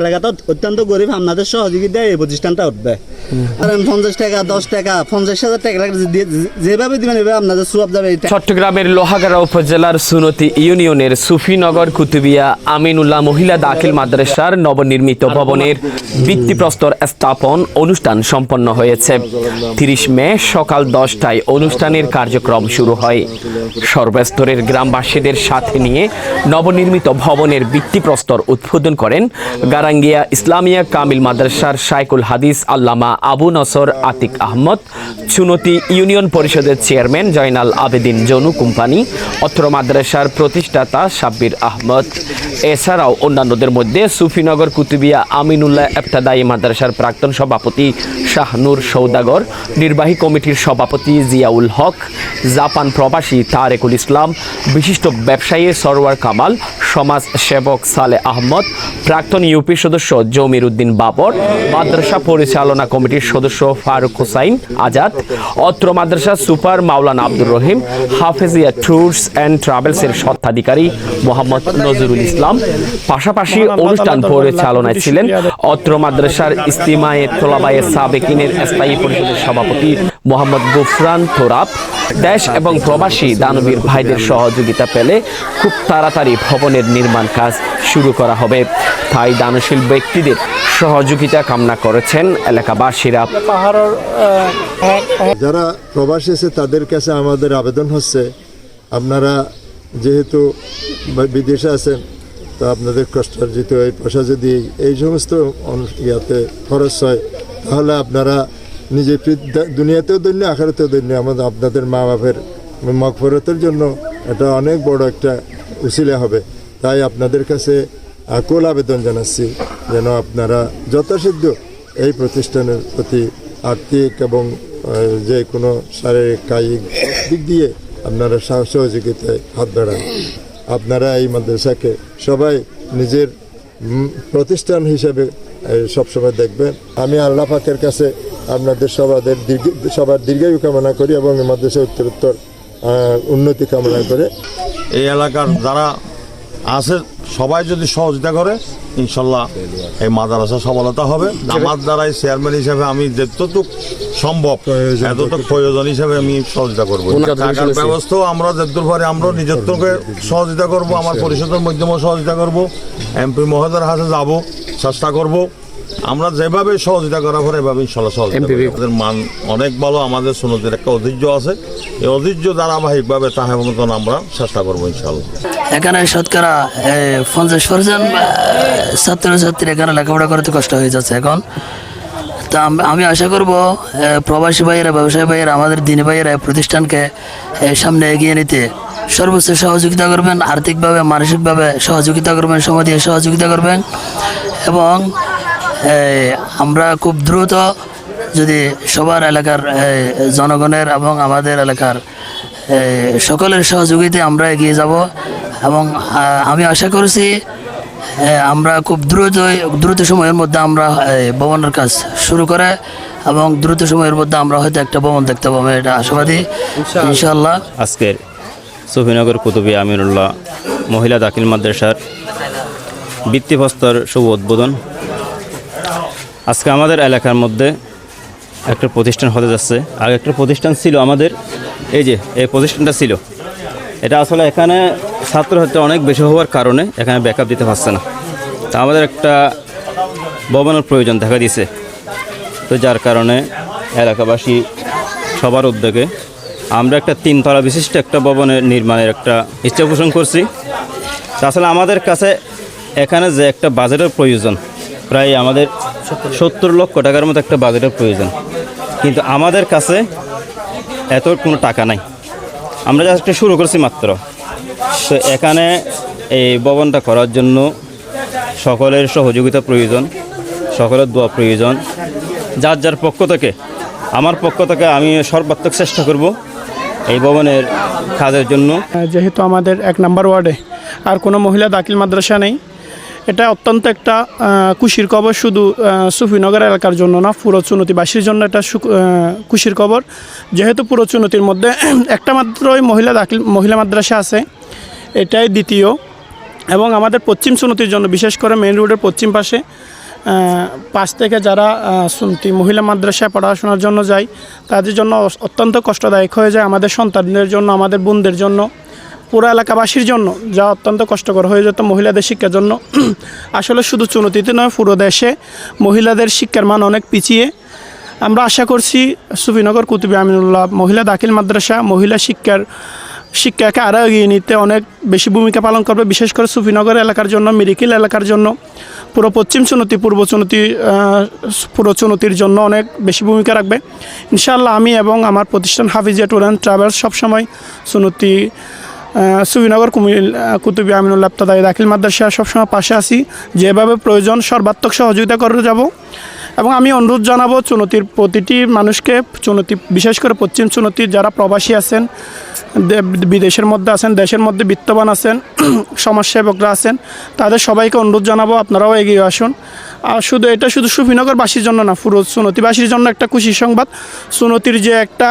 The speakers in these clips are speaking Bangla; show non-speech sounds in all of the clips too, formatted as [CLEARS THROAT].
এলাকাটা অত্যন্ত গরিব আপনাদের সহযোগিতায় এই প্রতিষ্ঠানটা উঠবে। পঞ্চাশ টাকা দশ টাকা পঞ্চাশ হাজার টাকা যেভাবে দিবেন এভাবে আপনাদের সুয়াব যাবে। চট্টগ্রামের লোহাগাড়া উপজেলার সুনতি ইউনিয়নের সুফিনগর কুতুবিয়া আমিনুল্লাহ মহিলা দাখিল মাদ্রাসার নবনির্মিত ভবনের ভিত্তিপ্রস্তর স্থাপন অনুষ্ঠান সম্পন্ন হয়েছে। তিরিশ মে সকাল দশটায় অনুষ্ঠানের কার্যক্রম শুরু হয়। সর্বস্তরের গ্রামবাসীদের সাথে নিয়ে নবনির্মিত ভবনের ভিত্তিপ্রস্তর উদ্বোধন করেন গারাঙ্গিয়া ইসলামিয়া কামিল মাদ্রাসার শাইকুল হাদিস আল্লামা আবু নসর আতিক আহমদ চুনতি ইউনিয়ন পরিষদের চেয়ারম্যান জয়নাল আবেদিন জনু কোম্পানি, অত্র মাদ্রাসার প্রতিষ্ঠাতা সাব্বির আহমদ। এছাড়াও অন্যান্যদের মধ্যে সুফিনগর কুতুবিয়া আমিনুল্লাহ এফতাদায়ী মাদ্রাসার প্রাক্তন সভাপতি শাহনুর সৌদাগর, নির্বাহী কমিটির সভাপতি জিয়াউল হক, জাপান প্রবাসী তারেকুল ইসলাম, বিশিষ্ট ব্যবসায়ী সরওয়ার কামাল সমাজ সেবক সালে আহমদ, প্রাক্তন ইউপি সদস্য জমির উদ্দিন বাবর, মাদ্রাসা পরিচালনা কমিটির সদস্য ফারুক হোসাইন আজাদ, অত্র মাদ্রাসা super Maulana Abdur Rahim, Hafezia tours and ট্রাভেলসের স্বত্বাধিকারী মোহাম্মদ নজরুল ইসলাম। পাশাপাশি অনুষ্ঠান পরিচালনায় ছিলেন অত্র মাদ্রাসার ইস্তিমায়ে তোলাবায়ে সাবেকিনের স্থায়ী পরিষদের সভাপতি মোহাম্মদ গুফরান তোরাব দেশ এবং প্রবাসী দানবীর ভাইদের সহযোগিতা পেলে খুব তাড়াতাড়ি ভবনের নির্মাণ কাজ শুরু করা হবে। তাই দানশীল ব্যক্তিদের সহযোগিতা কামনা করেছেন এলাকাবাসীরা। যারা প্রবাসী আছে, তাদের কাছে আমাদের আবেদন হচ্ছে, আপনারা যেহেতু বিদেশে আছেন, তো আপনাদের কষ্টার্জিত এই পয়সা যদি এই সমস্ত ইয়াতে খরচ হয়, তাহলে আপনারা নিজে দুনিয়াতেও দৈন্য আখারাতেও দৈন্য আমাদের, আপনাদের মা বাপের মগফরতের জন্য এটা অনেক বড় একটা উসিলা হবে। তাই আপনাদের কাছে আকুল আবেদন জানাচ্ছি যেন আপনারা যথাসাধ্য এই প্রতিষ্ঠানের প্রতি আর্থিক এবং যে কোনো শারীরিক, কায়িক দিক দিয়ে আপনারা সাহ- সহযোগিতায় হাত বাড়ান। আপনারা এই মাদ্রাসাকে সবাই নিজের প্রতিষ্ঠান হিসেবে সবসময় দেখবেন। আমি আল্লাহ পাকের কাছে আপনাদের সবাদের দীর্ঘ, সবার দীর্ঘায়ু কামনা করি এবং মাদ্রাসা উত্তরোত্তর উন্নতি কামনা করে। এই এলাকার যারা আছে সবাই যদি সহযোগিতা করে ইনশাল্লাহ এই মাদ্রাসা সফলতা হবে। আমার দ্বারাই চেয়ারম্যান হিসেবে আমি যতটুক সম্ভব এতটুক প্রয়োজন হিসেবে আমি সহযোগিতা করব। টাকার ব্যবস্থাও আমরা যতদূর পারি আমরা নিজের থেকে সহযোগিতা করব আমার পরিষদের মাধ্যমে সহযোগিতা করব এমপি মহোদয়ের হাতে যাব চেষ্টা করব। আমরা যেভাবে সহযোগিতা করা পরে এভাবে ইনশাল্লাহ সহযোগিতা। মান অনেক ভালো আমাদের সুনতির একটা ঐতিহ্য আছে। এই ঐতিহ্য ধারাবাহিকভাবে তাহা মতন আমরা চেষ্টা করব ইনশাল্লাহ। এখানে শতকরা পঞ্চাশ পার্সেন্ট ছাত্র ছাত্রী এখানে লেখাপড়া করতে কষ্ট হয়ে যাচ্ছে এখন। তা আমি আশা করব প্রবাসী ভাইয়েরা, ব্যবসায়ী ভাইয়েরা, আমাদের দিনী ভাইয়েরা প্রতিষ্ঠানকে সামনে এগিয়ে নিতে সর্বোচ্চ সহযোগিতা করবেন, আর্থিকভাবে, মানসিকভাবে সহযোগিতা করবেন, সময় দিয়ে সহযোগিতা করবেন এবং আমরা খুব দ্রুত যদি সবার এলাকার জনগণের এবং আমাদের এলাকার সকলের সহযোগিতায় আমরা এগিয়ে যাব। এবং আমি আশা করছি আমরা খুব দ্রুত দ্রুত সময়ের মধ্যে আমরা ভবনের কাজ শুরু করে এবং দ্রুত সময়ের মধ্যে আমরা হয়তো একটা ভবন দেখতে পাবো এটা আশাবাদী। ইনশাল্লাহ আজকের সফিনগর কুতুবী আমিরুল্লাহ মহিলা দাখিল মাদ্রাসার ভিত্তিপ্রস্তর শুভ উদ্বোধন। আজকে আমাদের এলাকার মধ্যে একটা প্রতিষ্ঠান হতে যাচ্ছে। আগে একটা প্রতিষ্ঠান ছিল আমাদের এই যে এই প্রতিষ্ঠানটা ছিল। এটা আসলে এখানে ছাত্র হতে অনেক বেশি হওয়ার কারণে এখানে ব্যাকআপ দিতে পারছে না। তা আমাদের একটা ভবনের প্রয়োজন দেখা দিছে তো যার কারণে এলাকাবাসী সবার উদ্যোগে আমরা একটা তিনতলা বিশিষ্ট একটা ভবনের নির্মাণের একটা ইচ্ছা পোষণ করছি। আসলে আমাদের কাছে এখানে যে একটা বাজেটের প্রয়োজন, প্রায় আমাদের সত্তর লক্ষ টাকার মতো একটা বাজেটের প্রয়োজন। কিন্তু আমাদের কাছে এত কোনো টাকা নাই। আমরা একটা শুরু করছি মাত্র। তো এখানে এই ভবনটা করার জন্য সকলের সহযোগিতা প্রয়োজন, সকলের দোয়া প্রয়োজন। যার যার পক্ষ থেকে, আমার পক্ষ থেকে আমি সর্বাত্মক চেষ্টা করব এই ভবনের কাজের জন্য। যেহেতু আমাদের এক নম্বর ওয়ার্ডে, আর কোনো মহিলা দাখিল মাদ্রাসা নেই এটা অত্যন্ত একটা খুশির খবর। শুধু সুফিনগর এলাকার জন্য না পুরো চুনতিবাসীর জন্য এটা খুশির খবর। যেহেতু পুরো চুনতির মধ্যে [CLEARS THROAT] একটা মাত্রই মহিলা দাখিল, মহিলা মাদ্রাসা আছে, এটাই দ্বিতীয়। এবং আমাদের পশ্চিম সুনতির জন্য, বিশেষ করে মেইন রোডের পশ্চিম পাশে পাশ থেকে যারা সুনতি মহিলা মাদ্রাসায় পড়াশোনার জন্য যায়, তাদের জন্য অত্যন্ত কষ্টদায়ক হয়ে যায় আমাদের সন্তানদের জন্য, আমাদের বোনদের জন্য। পুরো এলাকাবাসীর জন্য যা অত্যন্ত কষ্টকর হয়ে যেত মহিলাদের শিক্ষার জন্য। [CLEARS THROAT] আসলে শুধু চুনতিতে নয়, পুরো দেশে মহিলাদের শিক্ষার মান অনেক পিছিয়ে। আমরা আশা করছি সুফিনগর কুতুবি আমিনুল্লাহ মহিলা দাখিল মাদ্রাসা মহিলা শিক্ষার, শিক্ষাকে আরও এগিয়ে নিতে অনেক বেশি ভূমিকা পালন করবে, বিশেষ করে সুফিনগর এলাকার জন্য, মিরিকিল এলাকার জন্য। পুরো পশ্চিম চুনতি, পূর্ব চুনতি পুরো চুনতির জন্য অনেক বেশি ভূমিকা রাখবে। ইনশাআল্লাহ আমি এবং আমার প্রতিষ্ঠান হাফিজিয়া ট্যুর অ্যান্ড ট্রাভেলস সবসময় চুনতি সুবিনগর কুতুবি আমিনুল্লাহ তাদাই দাখিল মাদ্রাসা, সবসময় পাশে আছি। যেভাবে প্রয়োজন, সর্বাত্মক সহযোগিতা করে যাব। এবং আমি অনুরোধ জানাব, চুনতির প্রতিটি মানুষকে, চুনতি বিশেষ করে পশ্চিম চুনতির যারা প্রবাসী আছেন বিদেশের মধ্যে আছেন, দেশের মধ্যে বিত্তবান আছেন, [CLEARS THROAT] সমাজসেবকরা আছেন, তাদের সবাইকে অনুরোধ জানাব, আপনারাও এগিয়ে আসুন। শুধু এটা শুধু সুফিনগরবাসীর জন্য না, পুরো সুনতিবাসীর জন্য একটা খুশি সংবাদ। সুনতির যে একটা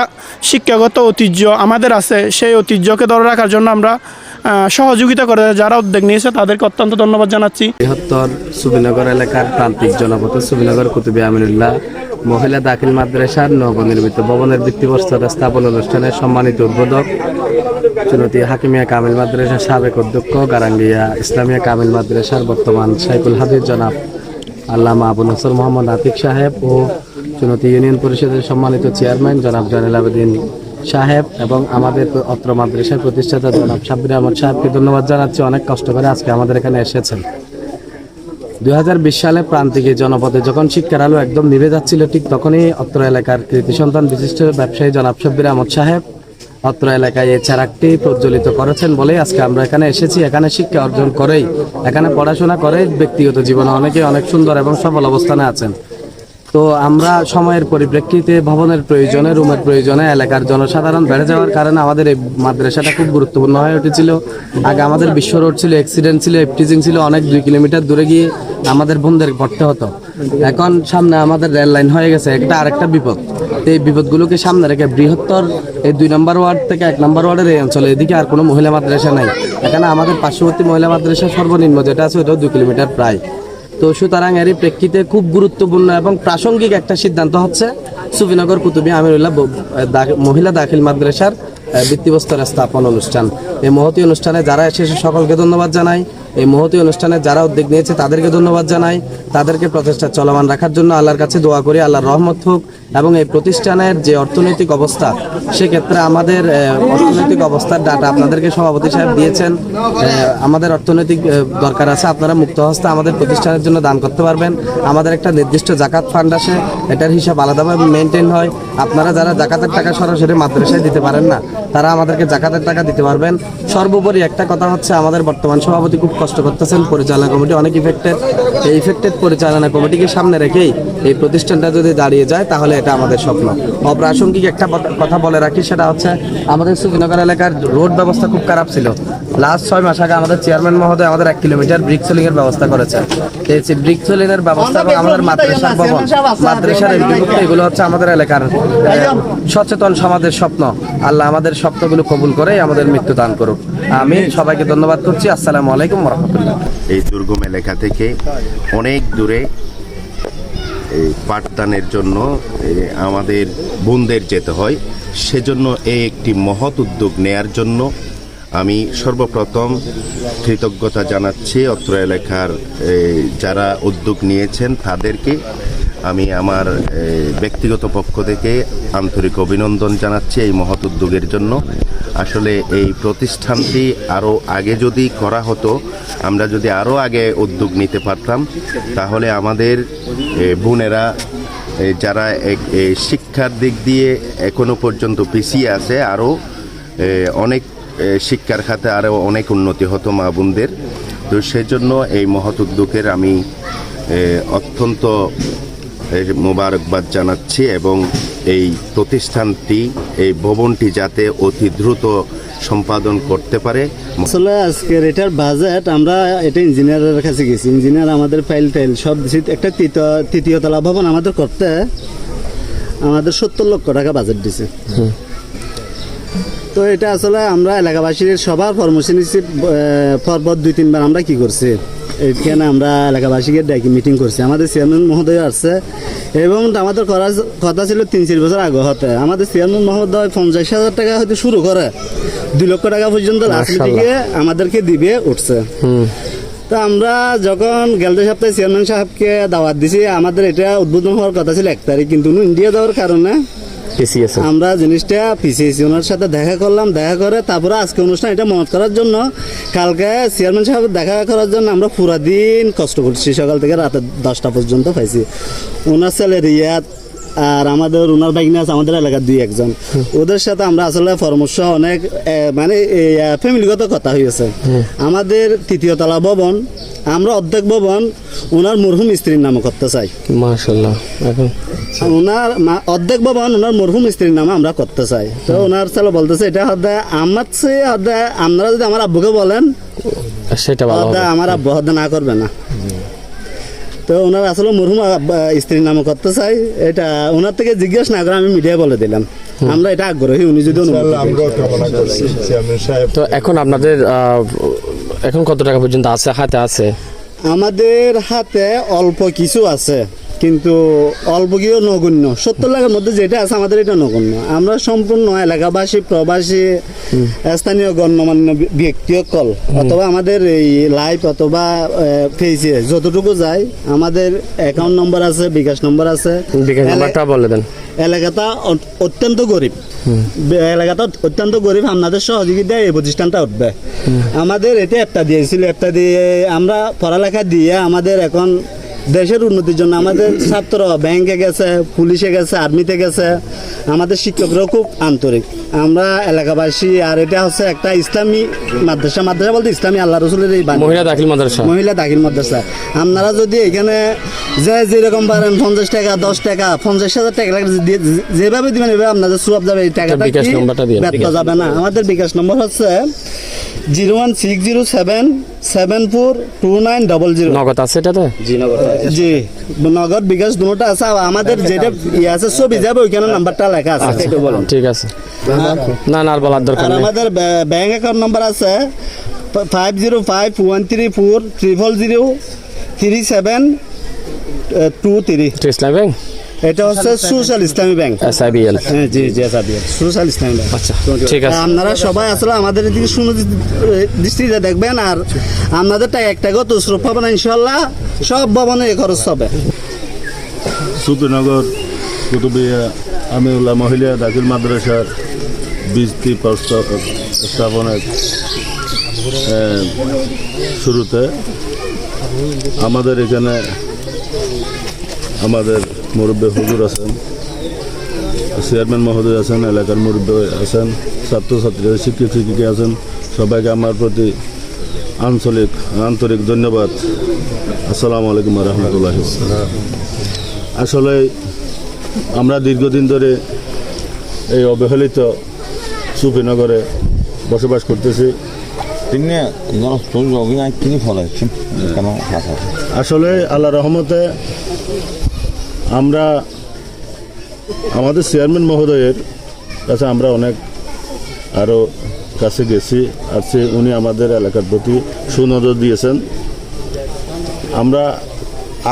শিক্ষাগত ঐতিহ্য আমাদের আছে, সেই ঐতিহ্যকে ধরে রাখার জন্য আমরা সহযোগিতা করে যারা উদ্যোগ নিয়েছে, তাদেরকে অত্যন্ত ধন্যবাদ জানাচ্ছি। বৃহত্তর সুবিনগর এলাকার প্রান্তিক জনপদ সুবিনগর কুতুবী আমিনুল্লাহ মহিলা দাখিল মাদ্রাসার নবনির্মিত ভবনের ভিত্তিপ্রস্তর স্থাপন অনুষ্ঠানে সম্মানিত উদ্বোধক চুনতি হাকিমিয়া কামিল মাদ্রাসার সাবেক অধ্যক্ষ গারাঙ্গিয়া ইসলামিয়া কামিল মাদ্রাসার বর্তমান শাইকুল হাদির জনাব আল্লামা আবু নসর মোহাম্মদ আতিক সাহেব ও চুনতি ইউনিয়ন পরিষদের সম্মানিত চেয়ারম্যান জনাব জয়নাল আবেদিন সাহেব এবং আমাদের অত্র মাদ্রাসার প্রতিষ্ঠাতা জনাব সাব্বির আহমদ সাহেবকে ধন্যবাদ জানাচ্ছি। অনেক কষ্ট করে আজকে আমাদের এখানে এসেছেন। দু হাজার বিশ সালে প্রান্তিকে জনপদে যখন শিক্ষার আলো একদম নিভে যাচ্ছিল, ঠিক তখনই অত্র এলাকার কৃতি সন্তান বিশিষ্ট ব্যবসায়ী জনাব শব্বির আহমদ সাহেব অত্র এলাকায় এই চারাকটি প্রজ্বলিত করেছেন বলেই আজকে আমরা এখানে এসেছি। এখানে শিক্ষা অর্জন করেই, এখানে পড়াশোনা করে ব্যক্তিগত জীবনে অনেকে অনেক সুন্দর এবং সফল অবস্থানে আছেন। তো আমরা সময়ের পরিপ্রেক্ষিতে, ভবনের প্রয়োজনে, রুমের প্রয়োজনে, এলাকার জনসাধারণ বেড়ে যাওয়ার কারণে আমাদের এই মাদ্রাসাটা খুব গুরুত্বপূর্ণ হয়ে উঠেছিল। আগে আমাদের বিশ্ব রোড ছিল অ্যাক্সিডেন্ট ছিল এফটিজিং ছিল, অনেক দুই কিলোমিটার দূরে গিয়ে আমাদের বোনদের পড়তে হতো। এখন সামনে আমাদের রেল লাইন হয়ে গেছে, একটা আরেকটা বিপদ। এই বিপদগুলোকে সামনে রেখে বৃহত্তর এই দুই নম্বর ওয়ার্ড থেকে এক নম্বর ওয়ার্ডের এই অঞ্চলে এদিকে আর কোনো মহিলা মাদ্রাসা নাই। এখানে আমাদের পার্শ্ববর্তী মহিলা মাদ্রাসা সর্বনিম্ন যেটা আছে ওটাও দুই কিলোমিটার প্রায়। তো সুতরাং এরই প্রেক্ষিতে খুব গুরুত্বপূর্ণ এবং প্রাসঙ্গিক একটা সিদ্ধান্ত হচ্ছে সুফিনগর কুতুবী আমিরুল্লাহ মহিলা দাখিল মাদ্রাসার আহ, ভিত্তিপ্রস্তর স্থাপন অনুষ্ঠান। এই মহতি অনুষ্ঠানে যারা এসেছে সকলকে ধন্যবাদ জানাই। এই মহতি অনুষ্ঠানে যারা উদ্যোগ নিয়েছে, তাদেরকে ধন্যবাদ জানাই। তাদেরকে প্রচেষ্টা চলমান রাখার জন্য আল্লাহর কাছে দোয়া করি, আল্লাহর রহমত হোক এবং এই প্রতিষ্ঠানের যে অর্থনৈতিক অবস্থা, সেক্ষেত্রে আমাদের অর্থনৈতিক অবস্থার ডাটা আপনাদেরকে সভাপতি সাহেব দিয়েছেন। আমাদের অর্থনৈতিক দরকার আছে। আপনারা মুক্ত হস্তে আমাদের প্রতিষ্ঠানের জন্য দান করতে পারবেন। আমাদের একটা নির্দিষ্ট জাকাত ফান্ড আসে, এটার হিসাব আলাদাভাবে মেনটেন হয়। আপনারা যারা জাকাতের টাকা সরাসরি মাদ্রাসায় দিতে পারেন না, তারা আমাদেরকে জাকাতের টাকা দিতে পারবেন। সর্বোপরি একটা কথা হচ্ছে, আমাদের বর্তমান সভাপতি খুব কষ্ট করতেছেন পরিচালনা কমিটি অনেক ইফেক্টেড এই ইফেক্টেড পরিচালনা কমিটিকে সামনে রেখেই এই প্রতিষ্ঠানটা যদি দাঁড়িয়ে যায় তাহলে এটা আমাদের স্বপ্ন। অপ্রাসঙ্গিক একটা কথা বলে রাখি সেটা হচ্ছে আমাদের সুফিনগর এলাকার রোড ব্যবস্থা খুব খারাপ ছিল। লাস্ট ছয় মাস আগে আমাদের চেয়ারম্যান মহোদয় আমাদের এক কিলোমিটার ব্রিক সেলিং এর ব্যবস্থা করেছে। এই যে ব্রিক সেলিং এর ব্যবস্থা এবং আমাদের মাদ্রাসার ভবন মাদ্রাসার এগুলো হচ্ছে আমাদের এলাকার সচেতন সমাজের স্বপ্ন। আল্লাহ আমাদের স্বপ্নগুলো কবুল করে আমাদের মৃত্যু দান করুক। আমি সবাইকে ধন্যবাদ করছি। আসসালামু আলাইকুম রহমতুল্লাহ। এই দুর্গম এলাকা থেকে অনেক দূরে এই পাঠদানের জন্য আমাদের বোনদের যেতে হয়। সেজন্য এই একটি মহৎ উদ্যোগ নেয়ার জন্য আমি সর্বপ্রথম কৃতজ্ঞতা জানাচ্ছি অত্র এলাকার যারা উদ্যোগ নিয়েছেন তাদেরকে। আমি আমার ব্যক্তিগত পক্ষ থেকে আন্তরিক অভিনন্দন জানাচ্ছি এই মহৎ উদ্যোগের জন্য। আসলে এই প্রতিষ্ঠানটি আরও আগে যদি করা হতো, আমরা যদি আরও আগে উদ্যোগ নিতে পারতাম, তাহলে আমাদের বোনেরা যারা শিক্ষার দিক দিয়ে এখনও পর্যন্ত পিছিয়ে আছে আরও অনেক শিক্ষার খাতে আরও অনেক উন্নতি হতো মা বোনদের। তো সেজন্য এই মহৎ উদ্যোগের আমি অত্যন্ত মোবারকবাদ জানাচ্ছি এবং এই প্রতিষ্ঠানটি এই ভবনটি যাতে অতি দ্রুত সম্পাদন করতে পারে। আসলে আজকের এটার বাজেট আমরা এটা ইঞ্জিনিয়ারের কাছে গেছি। ইঞ্জিনিয়ার আমাদের ফাইল টাইল সব একটা তৃতীয় তৃতীয় তলা ভবন আমাদের করতে আমাদের সত্তর লক্ষ টাকা বাজেট দিছে। তো এটা আসলে আমরা এলাকাবাসীর সবার পরামর্শ নিচ্ছি পরপর দুই তিনবার আমরা কি করছি? এখানে আমরা এলাকাবাসীকে ডেকে মিটিং করছি। আমাদের চেয়ারম্যান মহোদয় আসছে এবং আমাদের করার কথা ছিল তিন চার বছর আগে হতে। আমাদের চেয়ারম্যান মহোদয় পঞ্চাশ হাজার টাকা হয়তো শুরু করে। দুই লক্ষ টাকা পর্যন্ত রাজনীতিকে আমাদেরকে দিবে উঠছে। তো আমরা যখন গেলতে সপ্তাহে চেয়ারম্যান সাহেবকে দাওয়াত দিছি আমাদের এটা উদ্বোধন হওয়ার কথা ছিল এক তারিখ কিন্তু ইন্ডিয়া যাওয়ার কারণে আমরা জিনিসটা পিছিয়েছি ওনার সাথে দেখা করলাম দেখা করে তারপরে আজকে অনুষ্ঠান এটা মনত করার জন্য। কালকে চেয়ারম্যান সাহেব দেখা করার জন্য আমরা পুরা দিন কষ্ট করছি সকাল থেকে রাতে দশটা পর্যন্ত পাইছি। ওনার ছেলে রিয়াদ আর আমাদের ওনার বাইকনা আছে আমাদের এলাকার দুই একজন। ওদের সাথে আমরা আসলে পরামর্শ অনেক মানে ফ্যামিলিগত কথা হয়েছে আমাদের তৃতীয় তলা ভবন আমরা অর্ধেক ভবন ওনার মরহুম স্ত্রীর নামে করতে চাই। মাশাল্লাহ এখন? ওনার মা- অর্ধেক ভবন ওনার মরহুম স্ত্রীর নামে আমরা করতে চাই। তো ওনার ছেলে বলতেছে এটা হদে আমার চেয়ে হদে আপনারা যদি আমার আব্বুকে বলেন সেটা আমার আব্বু হদে না করবে না। তো ওনার আসলে মরহুম স্ত্রীর নামে করতে চাই। এটা ওনার থেকে জিজ্ঞেস না করে আমি মিডিয়ায় বলে দিলাম। আমরা এটা আগ্রহী উনি যদি অনুমতি দেন। আমরাও কামনা করছি চেয়ারম্যান সাহেব। তো এখন আপনাদের এখন কত টাকা পর্যন্ত আছে? হাতে আছে? আমাদের হাতে অল্প কিছু আছে। কিন্তু অল্প কিছু নগণ্য। সত্তর লাখের মধ্যে যেটা আছে আমাদের এটা নগণ্য। আমরা সম্পূর্ণ এলাকাবাসী প্রবাসী স্থানীয় গণ্যমান্য বি- ব্যক্তিসকল অথবা আমাদের এই লাইফ অথবা ফেসে যতটুকু যায় আমাদের অ্যাকাউন্ট নম্বর আছে বিকাশ নম্বর আছে। বলে দেন। এলাকাটা অত্যন্ত গরিব। এলাকাটা অত্যন্ত গরিব আপনাদের সহযোগিতায় এই প্রতিষ্ঠানটা উঠবে। আমাদের এটা একটা দিয়েছিল একটা দিয়ে আমরা পড়ালেখা দিয়ে আমাদের এখন দেশের উন্নতির জন্য আমাদের ছাত্র ব্যাংকে গেছে পুলিশে গেছে আর্মিতে গেছে। আমাদের শিক্ষকরাও খুব আন্তরিক। আমরা এলাকাবাসী আর এটা হচ্ছে একটা ইসলামী মাদ্রাসা। মাদ্রাসা বলতে ইসলামী আল্লাহ রসুলের এই। মহিলা দাখিল মাদ্রাসা। মহিলা দাখিল মাদ্রাসা। আপনারা যদি এখানে যে যেরকম পারেন পঞ্চাশ টাকা দশ টাকা পঞ্চাশ হাজার টাকা যেভাবে দিবেন এভাবে আপনাদের সুয়াব যাবে। এই টাকাটা যাবে না। আমাদের বিকাশ নম্বর হচ্ছে zero one six zero seven seven four two nine double zero. Nagad আছে এটাতে? জি নগদ বিকাশ দুটোটা আছে। আমাদের যেটা ইয়ে আছে ছবি যাবে ওইখানে নাম্বারটা লেখা আছে। সেটা বলুন ঠিক আছে। না না আর বলার দরকার নেই। আমাদের ব্যাংক অ্যাকাউন্ট নাম্বার আছে five zero five one three four triple zero three seven two three. Islam bank? এটা হচ্ছে social Islami bank. S I B L হ্যাঁ জি জি সাবি সোশ্যাল ইসলামী ব্যাংক। আচ্ছা ঠিক আছে। আপনারা সবাই আসলে আমাদের দিকে শুনে দৃষ্টিতে দেখবেন আর আপনাদের টাকা এক টাকাও তসরুপ পাবেন না ইনশাল্লাহ সব ভবনে এ খরচ হবে। সুপিনগর কুতুবিয়া আমিউল্লাহ মহিলা দাখিল মাদ্রাসার প্রস্তাব- স্থাপনের শুরুতে আমাদের এখানে আমাদের মুরব্বী হুজুর আছেন চেয়ারম্যান মহোদয় আছেন এলাকার মুরব্বী আছেন ছাত্রছাত্রীরা শিক্ষক শিক্ষিকা আছেন সবাইকে আমার প্রতি আঞ্চলিক আন্তরিক ধন্যবাদ। আসসালামু আলাইকুম রহমতুল্লাহ আসলে আমরা দীর্ঘদিন ধরে এই অবহেলিত সুফিনগরে বসবাস করতেছি। আসলে আল্লাহ রহমতে আমরা আমাদের চেয়ারম্যান মহোদয়ের কাছে আমরা অনেক আরও কাছে গেছি আর সে উনি আমাদের এলাকার প্রতি সুনজর দিয়েছেন। আমরা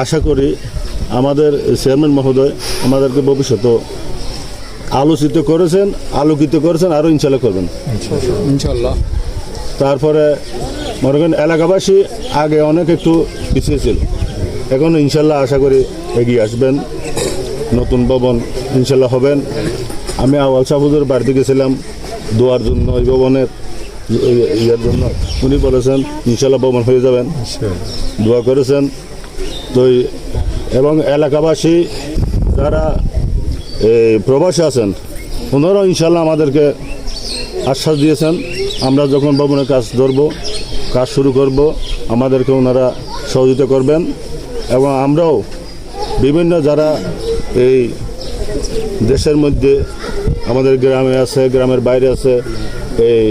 আশা করি আমাদের চেয়ারম্যান মহোদয় আমাদেরকে ভবিষ্যতে আলোচিত করেছেন আলোকিত করেছেন আরও ইনশাল্লাহ করবেন। ইনশাল্লাহ তারপরে মনে করেন এলাকাবাসী আগে অনেক একটু পিছিয়ে ছিল। এখন ইনশাল্লাহ আশা করি এগিয়ে আসবেন। নতুন ভবন ইনশাল্লাহ হবেন। আমি আওয়াল সাহুদের বাড়িতে গেছিলাম, দোয়ার জন্য ওই ভবনের ইয়ের জন্য। উনি বলেছেন, ইনশাল্লাহ ভবন হয়ে যাবেন। দোয়া করেছেন। তো এবং এলাকাবাসী যারা, এই প্রবাসী আছেন, ওনারাও ইনশাল্লাহ আমাদেরকে আশ্বাস দিয়েছেন, আমরা যখন ভবনের কাজ ধরব, কাজ শুরু করব, আমাদেরকে ওনারা সহযোগিতা করবেন। এবং আমরাও বিভিন্ন যারা এই দেশের মধ্যে আমাদের গ্রামে আছে গ্রামের বাইরে আছে এই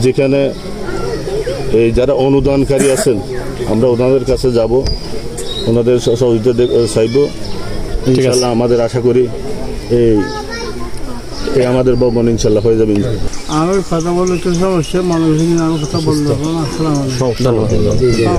যেখানে এই যারা অনুদানকারী আছেন আমরা ওনাদের কাছে যাব ওনাদের সহ- সহযোগিতা চাইব। ইনশাল্লাহ আমাদের আশা করি এই এই আমাদের ভবন ইনশাল্লাহ হয়ে যাবে আমি কথা বলতে সমস্যা মানুষ আমি কথা বলতে আসসালাম